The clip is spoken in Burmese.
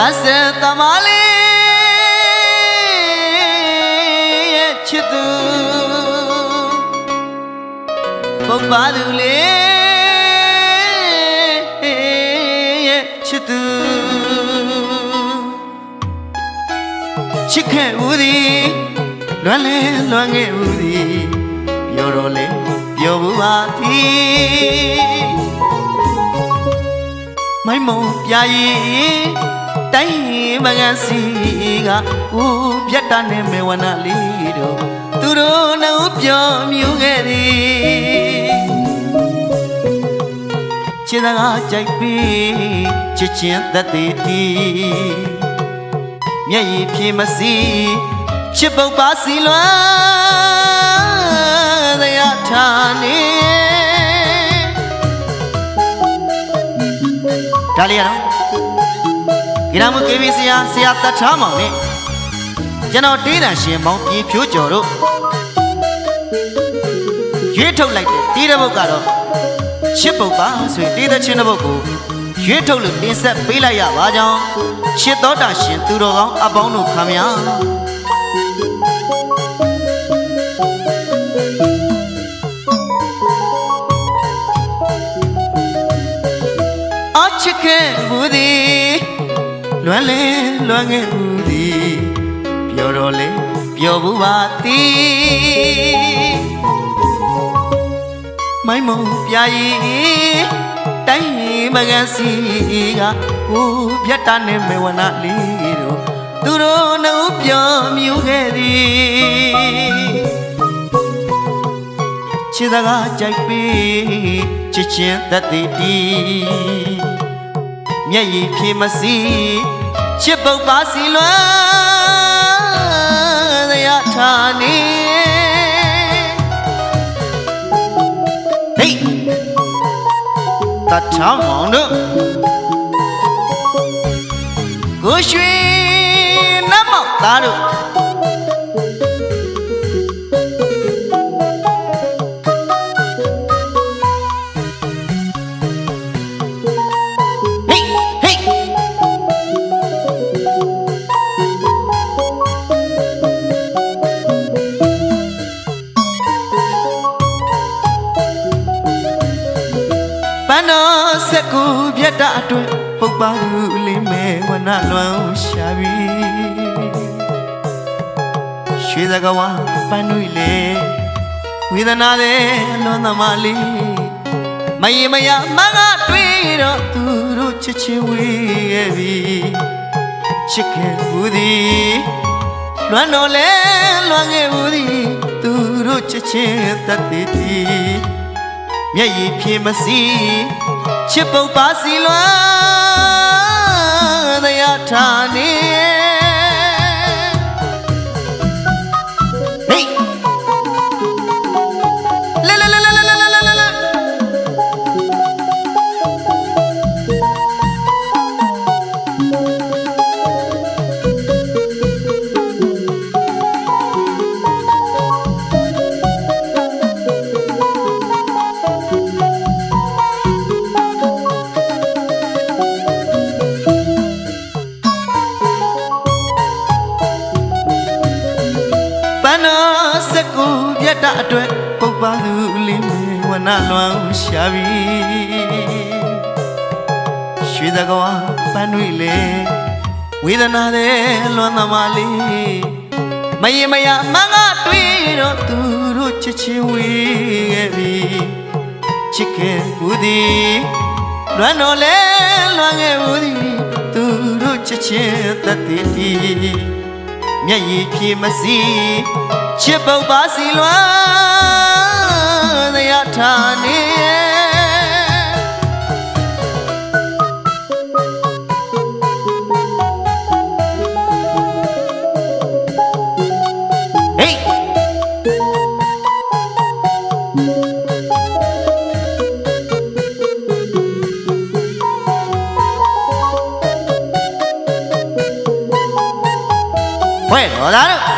ပတ်စံသမားလေးရဲ့ချစ်သူပုပ္ပါသူလေးရဲ့ချစ်သူချစ်ခဲ့ဦးသည်လွမ်းလဲလွမ်းခဲ့ဦးသည်ပြောတော့လေပြောဘူးပါသည်မိုင်းမုံပြာရီ တိုင်းမကန်စီကကိုပြတ်တာနဲ့မေဝနာလေးတို့သူတို့နှုတ်ပြောမြူခဲ့သည်ချစ်စကားကြိုက်ပြီးချစ်ချင်းသက်သေးတီမျက်ရည်ဖြေမစီချစ်ပုတ်ပါစီလွမ်းတရားထားနေဒါလေးရတော့ဂိ ရမကေဗီဆရာဆရာတတ်ထားမောင်နဲ့ကျွန်တော်တေးတန်ရှင်မောင်ပြေဖြိုးကျော်တို့ရွေးထုတ်လိုက်တဲ့တေးတဲ့ဘုတ်ကတော့ချစ်ပုတ်ပါဆိုရင်တေးတဲ့ချင်းတဲ့ဘုတ်ကိုရွေးထုတ်လို့တင်ဆက်ပေးလိုက်ရပါကြောင်းချစ်တော်တာရှင်သူတော်ကောင်းအပေါင်းတို့ခမညာအချစ်ခဲ့ဘူးသည် လွမ်းလဲလွမ်းခဲ့ဘူးသည်ပြောတော့လေပြောဘူးပါသည်မိုင်းမုံပြာရီတိုင်းမကန်စီကကိုပြတ်တာနဲ့မေဝနာလေးတို့သူတို့နှုတ်ပြောမြူခဲ့သည်ချစ်စကားကြိုက်ပြီးချစ်ချင်းသက်သေးတီ မျက်ရည်ဖြေမစီချစ်ပုတ်ပါစီလွမ်းတရားထားနေဟေးတတ်ချောင်းမောင်တို့ကိုရွှေနတ်မောက်သားတို့ န်းတော်စက်ကူပြတ်တာအတွင်ပုတ်ပါလူလေးမဲဝနလွမ်းရှာပြီရွှေစကဝါပန်းနွေလေဝေဒနာတဲ့လွန်သမားလေးမယမယမငါတွေ့တော့သူတို့ချစ်ချင်းဝေးရဲ့ပြီချစ်ခဲ့ဘူးသည်လွမ်းတော်လဲလွမ်းခဲ့ဘူးသည်သူတို့ချစ်ချင်းတတ်သေးသည် မျက်ရည်ဖြေမစီချစ်ပုတ်ပါစီလွမ်းတရားထားနေ န်းတော်စကူပြတ်တာအတွက်ပုပ်ပါသူလေးမေဝနလွမ်းရှာပြီရွှေသကွာပန်းတွေလေဝေဒနာတဲ့လွမ်းသမားလေးမယမယမငါတွေ့တော့သူတို့ချစ်ချင်းဝေးခဲ့ပြီချစ်ခဲ့ဘူးသည်လွမ်းတော်လဲလွမ်းခဲ့ဘူးသည်သူတို့ချစ်ချင်းသက်တည်သည် မျက်ရည်ဖြေမစီချစ်ပုတ်ပါစီလွမ်းတရားထားနေ 喂我来